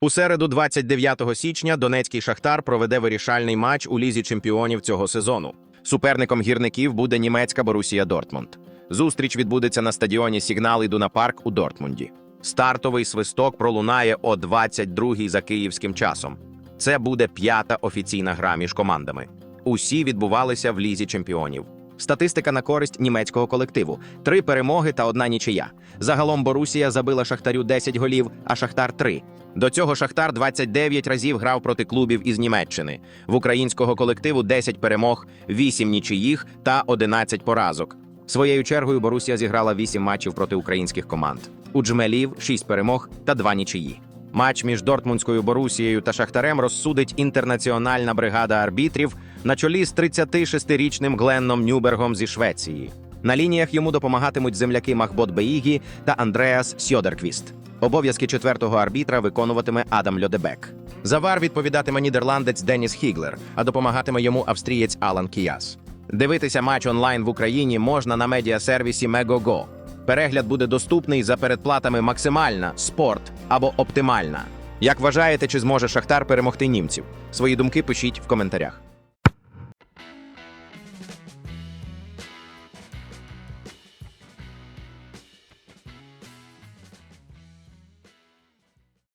У середу, 29 січня, Донецький Шахтар проведе вирішальний матч у лізі чемпіонів цього сезону. Суперником гірників буде німецька Борусія Дортмунд. Зустріч відбудеться на стадіоні Сігнал Ідуна Парк у Дортмунді. Стартовий свисток пролунає о 22-й за київським часом. Це буде п'ята офіційна гра між командами. Усі відбувалися в лізі чемпіонів. Статистика на користь німецького колективу: три перемоги та одна нічия. Загалом Борусія забила Шахтарю 10 голів, а Шахтар 3. До цього Шахтар 29 разів грав проти клубів із Німеччини. В українського колективу 10 перемог, 8 нічиїх та 11 поразок. Своєю чергою Борусія зіграла 8 матчів проти українських команд. У Джмелів 6 перемог та 2 нічиї. Матч між Дортмундською Борусією та Шахтарем розсудить інтернаціональна бригада арбітрів на чолі з 36-річним Гленном Нюбергом зі Швеції. На лініях йому допомагатимуть земляки Махбот Беїгі та Андреас Сьодерквіст. Обов'язки четвертого арбітра виконуватиме Адам Льодебек. За вар відповідатиме нідерландець Деніс Хіглер, а допомагатиме йому австрієць Алан Кіяс. Дивитися матч онлайн в Україні можна на медіасервісі Мегого. Перегляд буде доступний за передплатами максимальна, спорт або оптимальна. Як вважаєте, чи зможе Шахтар перемогти німців? Свої думки пишіть в коментарях.